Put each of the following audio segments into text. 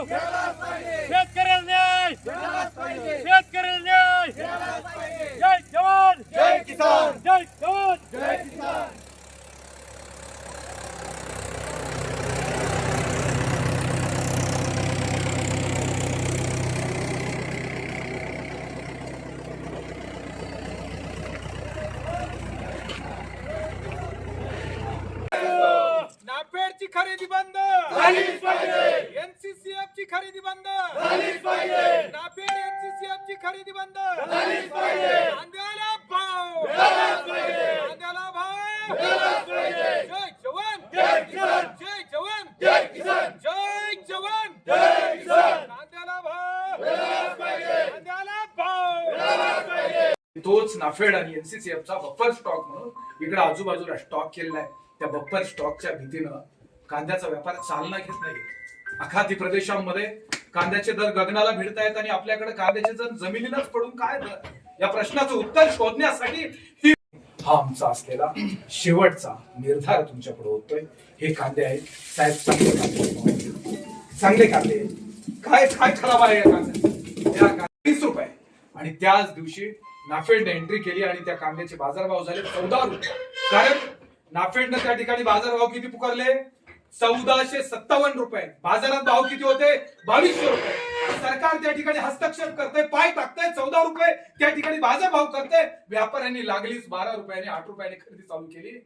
कांद्याला भाव कांद्याला भाव शेतकऱ्याला न्याय शेतकऱ्याला न्याय जय जवान जय किसान जय जवान जय किसान नाफेडची खरेदी बंद झालीच पाहिजे एनसीसीएफ ची खरेदी बंद. झालीच पाहिजे. नाफेड एनसीसीएफ ची खरेदी बंद. झालीच पाहिजे. कांद्याला भाव. मिळालाच पाहिजे. कांद्याला भाव. मिळालाच पाहिजे. जय जवान. जय किसान. जय जवान. जय किसान. जय जवान. जय किसान. कांद्याला भाव. मिळालाच पाहिजे. कांद्याला भाव. मिळालाच पाहिजे. तोच नाफेड आणि एनसीसीएफचा बप्पर स्टॉक म्हणून इकडे आजूबाजूला स्टॉक केलेला आहे. त्या बप्पर स्टॉकच्या भीतीनं कांद्याचा व्यापार चालना घेत नाही. अखाती प्रदेशांमध्ये कांद्याचे दर गगनाला भिडत आहेत आणि आपल्याकडे कांद्याचे दर जमिनीलाच पडून काय या प्रश्नाचं उत्तर शोधण्यासाठी ही हा आमचा असलेला शेवटचा निर्धार तुमच्यापुढे होतोय. हे कांदे आहेत. साहेब चांगले कांदे चांगले कांदे काय काय खराब आहे या कांद्या वीस रुपये. आणि त्याच दिवशी नाफेडने एंट्री केली आणि त्या कांद्याचे बाजारभाव झाले चौदा रुपये. कारण नाफेडनं त्या ठिकाणी बाजारभाव किती पुकारले? चौदाशे सत्तावन्न रुपये. बाजारात भाव किती होते? बावीसशे रुपये. सरकार त्या ठिकाणी हस्तक्षेप करते पाय टाकते चौदा रुपये. त्या ठिकाणी बाजार भाव करते. व्यापाऱ्यांनी लागलीच बारा रुपयाने आठ रुपयाने खरेदी चालू केली.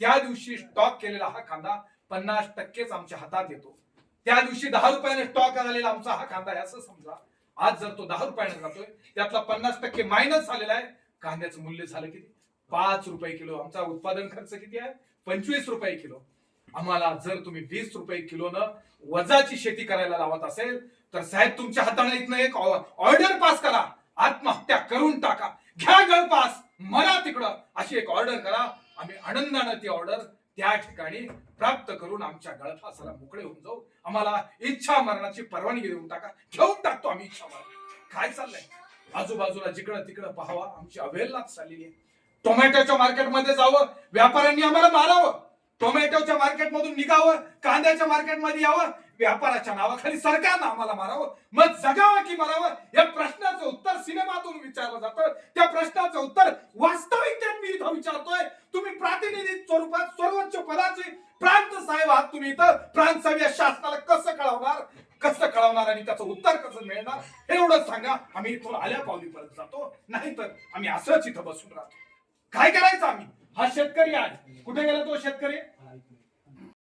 त्या दिवशी स्टॉक केलेला हा कांदा पन्नास टक्केच आमच्या हातात येतो. त्या दिवशी दहा रुपयाने स्टॉक आलेला आमचा हा कांदा आहे असं समजा. आज जर तो दहा रुपयाने जातोय त्यातला पन्नास टक्के मायनस झालेला आहे. कांद्याचं मूल्य झालं किती? पाच रुपये किलो. आमचा उत्पादन खर्च किती आहे? पंचवीस रुपये किलो. आम्हाला जर तुम्ही वीस रुपये किलोनं वजाची शेती करायला लावत असेल तर साहेब तुमच्या हाताने इथनं एक ऑर्डर पास करा. आत्महत्या करून टाका. घ्या गळपास मला तिकडं अशी एक ऑर्डर करा. आम्ही आनंदानं ती ऑर्डर त्या ठिकाणी प्राप्त करून आमच्या गळफासाला मोकळे होऊन जाऊ. आम्हाला इच्छा मरणाची परवानगी देऊन टाका. घेऊन टाकतो आम्ही इच्छा मरण. काय चाललंय? आजूबाजूला जिकडं तिकडं पाहावा. आमची अवेलनाच चाललेली आहे. टोमॅटोच्या मार्केटमध्ये जावं. व्यापाऱ्यांनी आम्हाला मारावं. टोमॅटोच्या मार्केटमधून निघावं कांद्याच्या मार्केटमध्ये यावं व्यापाराच्या नावाखाली सरकारनं आम्हाला मारावं मग जगावं की मारावं या प्रश्नाचं उत्तर सिनेमातून विचारलं जातं. त्या प्रश्नाचं उत्तर वास्तविकतेत मी इथं विचारतोय. तुम्ही प्रातिनिधिक स्वरूपात सर्वोच्च पदाचे प्रांत साहेब आहात तुम्ही इथं. प्रांत साहेब या शासनाला कसं कळवणार? कसं कळवणार आणि त्याचं उत्तर कसं मिळणार? हे एवढं सांगा. आम्ही इथून आल्या पावली परत जातो. नाहीतर आम्ही असंच इथं बसून राहतो. काय करायचं आम्ही? हा शेतकरी आज. कुठे गेला तो शेतकरी?